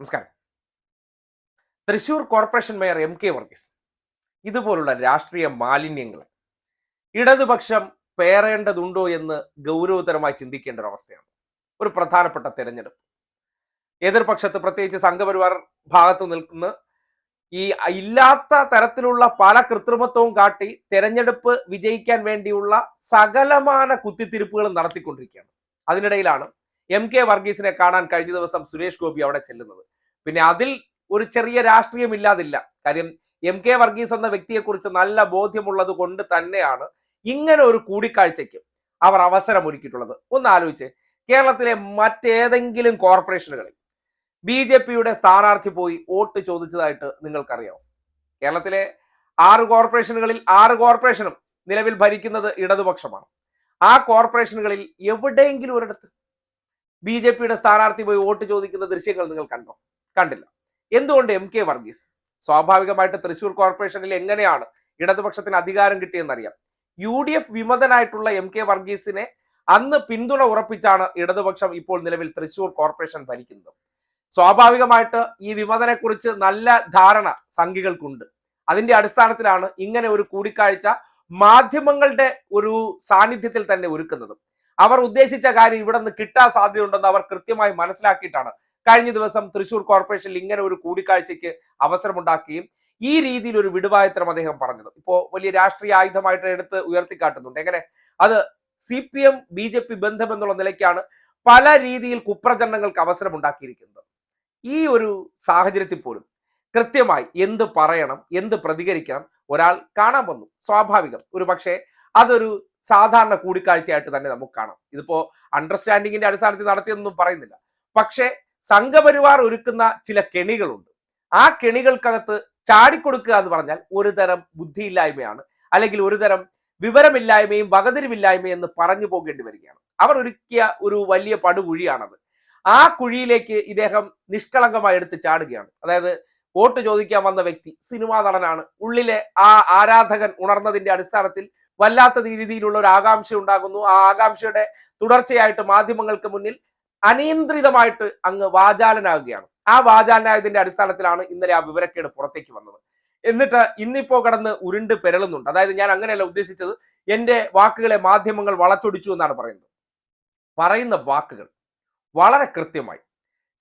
നമസ്കാരം. Thrissur corporation mayor M K Varghese ഇതുപോലുള്ള രാഷ്ട്രീയ മാലിന്യങ്ങൾ ഇടതുപക്ഷം പേറേണ്ടതുണ്ടോ എന്ന് ഗൗരവതരമായി ചിന്തിക്കേണ്ട ഒരു അവസ്ഥയാണ്. ഒരു പ്രധാനപ്പെട്ട തെരഞ്ഞെടുപ്പ്. എതിർപക്ഷത്ത് പ്രത്യേകിച്ച് സംഘപരിവാർ ഭാഗത്ത് നിൽക്കുന്ന ഈ ഇല്ലാത്ത തരത്തിലുള്ള പല കൃത്രിമത്വവും കാട്ടി തെരഞ്ഞെടുപ്പ് വിജയിക്കാൻ വേണ്ടിയുള്ള സകലമാന കുത്തിത്തിരിപ്പുകളും നടത്തിക്കൊണ്ടിരിക്കുകയാണ്. അതിനിടയിലാണ് എം കെ വർഗീസിനെ കാണാൻ കഴിഞ്ഞ ദിവസം സുരേഷ് ഗോപി അവിടെ ചെല്ലുന്നത്. പിന്നെ അതിൽ ഒരു ചെറിയ രാഷ്ട്രീയം ഇല്ലാതില്ല. കാര്യം എം കെ വർഗീസ് എന്ന വ്യക്തിയെക്കുറിച്ച് നല്ല ബോധ്യമുള്ളത് കൊണ്ട് തന്നെയാണ് ഇങ്ങനെ ഒരു കൂടിക്കാഴ്ചയ്ക്ക് അവർ അവസരം ഒരുക്കിയിട്ടുള്ളത് ഒന്ന് ആലോചിച്ച് കേരളത്തിലെ മറ്റേതെങ്കിലും കോർപ്പറേഷനുകളിൽ ബി ജെ പിയുടെ സ്ഥാനാർത്ഥി പോയി വോട്ട് ചോദിച്ചതായിട്ട് നിങ്ങൾക്കറിയാം കേരളത്തിലെ ആറ് കോർപ്പറേഷനുകളിൽ ആറ് കോർപ്പറേഷനും നിലവിൽ ഭരിക്കുന്നത് ഇടതുപക്ഷമാണ്. ആ കോർപ്പറേഷനുകളിൽ എവിടെയെങ്കിലും ഒരിടത്ത് ബി ജെ പിയുടെ സ്ഥാനാർത്ഥി പോയി വോട്ട് ചോദിക്കുന്ന ദൃശ്യങ്ങൾ നിങ്ങൾ കണ്ടോ? കണ്ടില്ല. എന്തുകൊണ്ട് എം കെ വർഗീസ് സ്വാഭാവികമായിട്ട് തൃശൂർ കോർപ്പറേഷനിൽ എങ്ങനെയാണ് ഇടതുപക്ഷത്തിന് അധികാരം കിട്ടിയെന്നറിയാം. യു ഡി എഫ് വിമതനായിട്ടുള്ള എം കെ വർഗീസിനെ അന്ന് പിന്തുണ ഉറപ്പിച്ചാണ് ഇടതുപക്ഷം ഇപ്പോൾ നിലവിൽ തൃശൂർ കോർപ്പറേഷൻ ഭരിക്കുന്നത്. സ്വാഭാവികമായിട്ട് ഈ വിമതനെ കുറിച്ച് നല്ല ധാരണ സംഘികൾക്കുണ്ട്. അതിന്റെ അടിസ്ഥാനത്തിലാണ് ഇങ്ങനെ ഒരു കൂടിക്കാഴ്ച മാധ്യമങ്ങളുടെ ഒരു സാന്നിധ്യത്തിൽ തന്നെ ഒരുക്കുന്നത്. അവർ ഉദ്ദേശിച്ച കാര്യം ഇവിടെ നിന്ന് കിട്ടാൻ സാധ്യതയുണ്ടെന്ന് അവർ കൃത്യമായി മനസ്സിലാക്കിയിട്ടാണ്. കഴിഞ്ഞ ദിവസം തൃശൂർ കോർപ്പറേഷനിൽ ഇങ്ങനെ ഒരു കൂടിക്കാഴ്ചയ്ക്ക് അവസരമുണ്ടാക്കുകയും ഈ രീതിയിൽ ഒരു വിടുവായത്തരം അദ്ദേഹം പറഞ്ഞത്. ഇപ്പോൾ വലിയ രാഷ്ട്രീയ ആയുധമായിട്ട് എടുത്ത് ഉയർത്തിക്കാട്ടുന്നുണ്ട്. എങ്ങനെ? അത് C P M B J P ബന്ധം എന്നുള്ള നിലയ്ക്കാണ് പല രീതിയിൽ കുപ്രചരണങ്ങൾക്ക് അവസരം ഉണ്ടാക്കിയിരിക്കുന്നത് ഈ ഒരു സാഹചര്യത്തിൽ പോലും കൃത്യമായി എന്ത് പറയണം എന്ത് പ്രതികരിക്കണം ഒരാൾ കാണാൻ വന്നു. സ്വാഭാവികം. ഒരു പക്ഷേ അതൊരു സാധാരണ കൂടിക്കാഴ്ചയായിട്ട് തന്നെ നമുക്ക് കാണാം. ഇതിപ്പോ അണ്ടർസ്റ്റാൻഡിങ്ങിന്റെ അടിസ്ഥാനത്തിൽ നടത്തിയെന്നൊന്നും പറയുന്നില്ല. പക്ഷേ സംഘപരിവാർ ഒരുക്കുന്ന ചില കെണികളുണ്ട്. ആ കെണികൾക്കകത്ത് ചാടിക്കൊടുക്കുക എന്ന് പറഞ്ഞാൽ ഒരു തരം ബുദ്ധിയില്ലായ്മയാണ് അല്ലെങ്കിൽ ഒരു തരം വിവരമില്ലായ്മയും വകതിരിവില്ലായ്മയും എന്ന് പറഞ്ഞു പോകേണ്ടി വരികയാണ്. അവർ ഒരുക്കിയ ഒരു വലിയ പടുകുഴിയാണത്. ആ കുഴിയിലേക്ക് ഇദ്ദേഹം നിഷ്കളങ്കമായി എടുത്ത് ചാടുകയാണ്. അതായത് വോട്ട് ചോദിക്കാൻ വന്ന വ്യക്തി സിനിമാ നടനാണ്. ഉള്ളിലെ ആ ആരാധകൻ ഉണർന്നതിന്റെ അടിസ്ഥാനത്തിൽ വല്ലാത്ത രീതിയിലുള്ള ഒരു ആകാംക്ഷ ഉണ്ടാകുന്നു. ആ ആകാംക്ഷയുടെ തുടർച്ചയായിട്ട് മാധ്യമങ്ങൾക്ക് മുന്നിൽ അനിയന്ത്രിതമായിട്ട് അങ്ങ് വാചാലനാകുകയാണ്. ആ വാചാലനായതിന്റെ അടിസ്ഥാനത്തിലാണ് ഇന്നലെ ആ വിവരക്കേട് പുറത്തേക്ക് വന്നത്. എന്നിട്ട് ഇന്നിപ്പോ കടന്ന് ഉരുണ്ട് പെരളുന്നുണ്ട്. അതായത് ഞാൻ അങ്ങനെയല്ല ഉദ്ദേശിച്ചത്. എന്റെ വാക്കുകളെ മാധ്യമങ്ങൾ വളച്ചൊടിച്ചു എന്നാണ് പറയുന്നത്. പറയുന്ന വാക്കുകൾ വളരെ കൃത്യമായി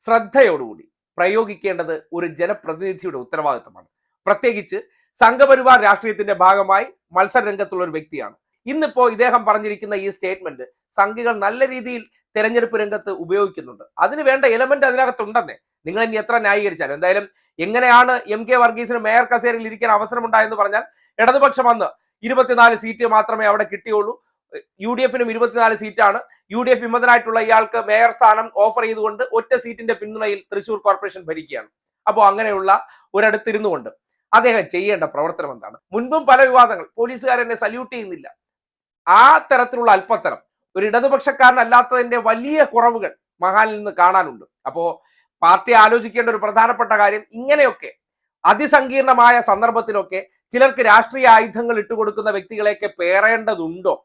ശ്രദ്ധയോടുകൂടി പ്രയോഗിക്കേണ്ടത് ഒരു ജനപ്രതിനിധിയുടെ ഉത്തരവാദിത്തമാണ്. പ്രത്യേകിച്ച് സംഘപരിവാർ രാഷ്ട്രീയത്തിന്റെ ഭാഗമായി മത്സര രംഗത്തുള്ള ഒരു വ്യക്തിയാണ്. ഇന്നിപ്പോ ഇദ്ദേഹം പറഞ്ഞിരിക്കുന്ന ഈ സ്റ്റേറ്റ്മെന്റ് സംഘികൾ നല്ല രീതിയിൽ തെരഞ്ഞെടുപ്പ് രംഗത്ത് ഉപയോഗിക്കുന്നുണ്ട്. അതിന് വേണ്ട എലമെന്റ് അതിനകത്തുണ്ടെന്നേ. നിങ്ങൾ ഇനി എത്ര ന്യായീകരിച്ചാലും. എന്തായാലും എങ്ങനെയാണ് എം കെ വർഗീസിന് മേയർ കസേരയിൽ ഇരിക്കാൻ അവസരമുണ്ടായെന്ന് പറഞ്ഞാൽ ഇടതുപക്ഷം അന്ന് ഇരുപത്തിനാല് സീറ്റ് മാത്രമേ അവിടെ കിട്ടിയുള്ളൂ. യു ഡി എഫിനും ഇരുപത്തിനാല് സീറ്റാണ്. യു ഡി എഫ് വിമതനായിട്ടുള്ള ഇയാൾക്ക് മേയർ സ്ഥാനം ഓഫർ ചെയ്തുകൊണ്ട് ഒറ്റ സീറ്റിന്റെ പിന്തുണയിൽ തൃശൂർ കോർപ്പറേഷൻ ഭരിക്കുകയാണ്. അപ്പോൾ അങ്ങനെയുള്ള ഒരിടത്തിരുന്നു കൊണ്ട് അദ്ദേഹം ചെയ്യേണ്ട പ്രവർത്തനം എന്താണ്? മുൻപും പല വിവാദങ്ങൾ. പോലീസുകാരെന്നെ സല്യൂട്ട് ചെയ്യുന്നില്ല. ആ തരത്തിലുള്ള അല്പത്തരം. ഒരു ഇടതുപക്ഷക്കാരനല്ലാത്തതിന്റെ വലിയ കുറവുകൾ മഹാനിൽ നിന്ന് കാണാനുണ്ട്. അപ്പോ പാർട്ടി ആലോചിക്കേണ്ട ഒരു പ്രധാനപ്പെട്ട കാര്യം ഇങ്ങനെയൊക്കെ അതിസങ്കീർണമായ സന്ദർഭത്തിലൊക്കെ ചിലർക്ക് രാഷ്ട്രീയ ആയുധങ്ങൾ ഇട്ടുകൊടുക്കുന്ന വ്യക്തികളെയൊക്കെ പേറേണ്ടതുണ്ടോ?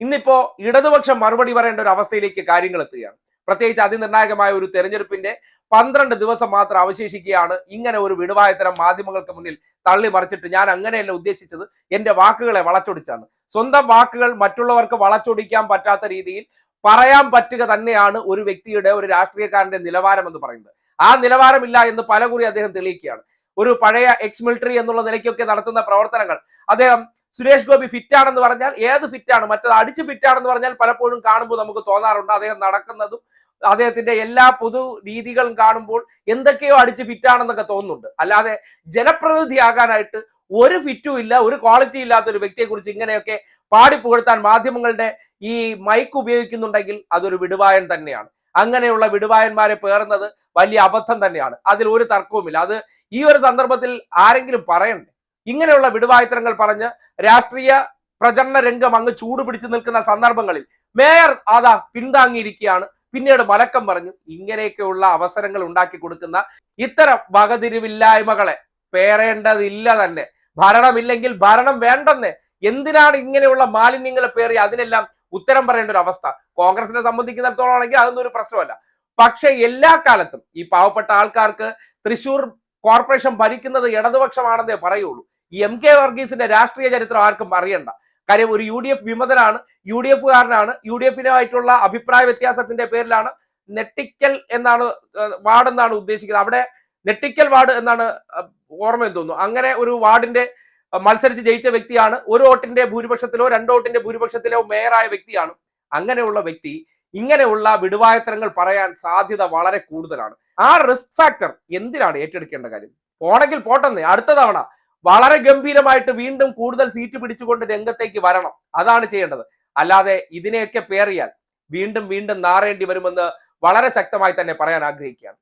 ഇന്നിപ്പോ ഇടതുപക്ഷം മറുപടി പറയേണ്ട ഒരു അവസ്ഥയിലേക്ക് കാര്യങ്ങൾ എത്തുകയാണ്. പ്രത്യേകിച്ച് അതിനിർണായകമായ ഒരു തെരഞ്ഞെടുപ്പിന്റെ പന്ത്രണ്ട് ദിവസം മാത്രം അവശേഷിക്കുകയാണ്. ഇങ്ങനെ ഒരു വിടുവായത്തരം മാധ്യമങ്ങൾക്ക് മുന്നിൽ തള്ളി മറിച്ചിട്ട് ഞാൻ അങ്ങനെയല്ല ഉദ്ദേശിച്ചത്. എന്റെ വാക്കുകളെ വളച്ചൊടിച്ചാണ്. സ്വന്തം വാക്കുകൾ മറ്റുള്ളവർക്ക് വളച്ചൊടിക്കാൻ പറ്റാത്ത രീതിയിൽ പറയാൻ പറ്റുക തന്നെയാണ് ഒരു വ്യക്തിയുടെ ഒരു രാഷ്ട്രീയക്കാരന്റെ നിലവാരം എന്ന് പറയുന്നത്. ആ നിലവാരമില്ല എന്ന് പലകുറി അദ്ദേഹം തെളിയിക്കുകയാണ്. ഒരു പഴയ എക്സ് മിലിറ്ററി എന്നുള്ള നിലയ്ക്കൊക്കെ നടത്തുന്ന പ്രവർത്തനങ്ങൾ അദ്ദേഹം സുരേഷ് ഗോപി ഫിറ്റ് ആണെന്ന് പറഞ്ഞാൽ ഏത് ഫിറ്റ് ആണ് മറ്റത് അടിച്ച് ഫിറ്റ് ആണെന്ന് പറഞ്ഞാൽ പലപ്പോഴും കാണുമ്പോൾ നമുക്ക് തോന്നാറുണ്ട് അദ്ദേഹം നടക്കുന്നതും അദ്ദേഹത്തിന്റെ എല്ലാ പൊതു രീതികളും കാണുമ്പോൾ എന്തൊക്കെയോ അടിച്ച് ഫിറ്റ് ആണെന്നൊക്കെ തോന്നുന്നുണ്ട്. അല്ലാതെ ജനപ്രതിനിധിയാകാനായിട്ട് ഒരു ഫിറ്റും ഇല്ല ഒരു ക്വാളിറ്റി ഇല്ലാത്ത ഒരു വ്യക്തിയെ കുറിച്ച് ഇങ്ങനെയൊക്കെ പാടി പുകഴ്ത്താൻ മാധ്യമങ്ങളുടെ ഈ മൈക്ക് ഉപയോഗിക്കുന്നുണ്ടെങ്കിൽ അതൊരു വിടുവായൻ തന്നെയാണ്. അങ്ങനെയുള്ള വിടുവായന്മാരെ പേറുന്നത് വലിയ അബദ്ധം തന്നെയാണ്. അതിൽ ഒരു തർക്കവുമില്ല. അത് ഈ ഒരു സന്ദർഭത്തിൽ ആരെങ്കിലും പറയണ്ടേ? ഇങ്ങനെയുള്ള വിടുവായുത്തരങ്ങൾ പറഞ്ഞ് രാഷ്ട്രീയ പ്രചരണ രംഗം അങ്ങ് ചൂട് പിടിച്ചു നിൽക്കുന്ന സന്ദർഭങ്ങളിൽ മേയർ അതാ പിന്താങ്ങിയിരിക്കുകയാണ്. പിന്നീട് മലക്കം പറഞ്ഞു ഇങ്ങനെയൊക്കെയുള്ള അവസരങ്ങൾ ഉണ്ടാക്കി കൊടുക്കുന്ന ഇത്തരം വകതിരിവില്ലായ്മകളെ പേറേണ്ടതില്ല തന്നെ. ഭരണമില്ലെങ്കിൽ ഭരണം വേണ്ടെന്ന്. എന്തിനാണ് ഇങ്ങനെയുള്ള മാലിന്യങ്ങൾ പേറി അതിനെല്ലാം ഉത്തരം പറയേണ്ട ഒരു അവസ്ഥ? കോൺഗ്രസിനെ സംബന്ധിക്കുന്നിടത്തോളം ആണെങ്കിൽ അതൊന്നും ഒരു പ്രശ്നമല്ല. പക്ഷെ എല്ലാ കാലത്തും ഈ പാവപ്പെട്ട ആൾക്കാർക്ക് തൃശൂർ കോർപ്പറേഷൻ ഭരിക്കുന്നത് ഇടതുപക്ഷമാണെന്നേ പറയുള്ളൂ. എം കെ വർഗീസിന്റെ രാഷ്ട്രീയ ചരിത്രം ആർക്കും അറിയണ്ട. കാര്യം ഒരു യു ഡി എഫ് വിമതനാണ് യു ഡി എഫുകാരനാണ് യു ഡി എഫിനുമായിട്ടുള്ള അഭിപ്രായ വ്യത്യാസത്തിന്റെ പേരിലാണ് നെട്ടിക്കൽ എന്നാണ് വാർഡ് എന്നാണ് ഉദ്ദേശിക്കുന്നത്. അവിടെ നെട്ടിക്കൽ വാർഡ് എന്നാണ് ഓർമ്മ തോന്നുന്നു. അങ്ങനെ ഒരു വാർഡിന്റെ മത്സരിച്ച് ജയിച്ച വ്യക്തിയാണ് ഒരു വോട്ടിന്റെ ഭൂരിപക്ഷത്തിലോ രണ്ട് വോട്ടിന്റെ ഭൂരിപക്ഷത്തിലോ മേയറായ വ്യക്തിയാണ്. അങ്ങനെയുള്ള വ്യക്തി ഇങ്ങനെയുള്ള വിടുവായത്തരങ്ങൾ പറയാൻ സാധ്യത വളരെ കൂടുതലാണ്. ആ റിസ്ക് ഫാക്ടർ എന്തിനാണ് ഏറ്റെടുക്കേണ്ട കാര്യം? പോണെങ്കിൽ പോട്ടെന്നേ അടുത്ത തവണ വളരെ ഗംഭീരമായിട്ട് വീണ്ടും കൂടുതൽ സീറ്റ് പിടിച്ചുകൊണ്ട് രംഗത്തേക്ക് വരണം. അതാണ് ചെയ്യേണ്ടത്. അല്ലാതെ ഇതിനെയൊക്കെ പേറിയാൽ വീണ്ടും വീണ്ടും നാറേണ്ടി വരുമെന്ന് വളരെ ശക്തമായി തന്നെ പറയാൻ ആഗ്രഹിക്കുകയാണ്.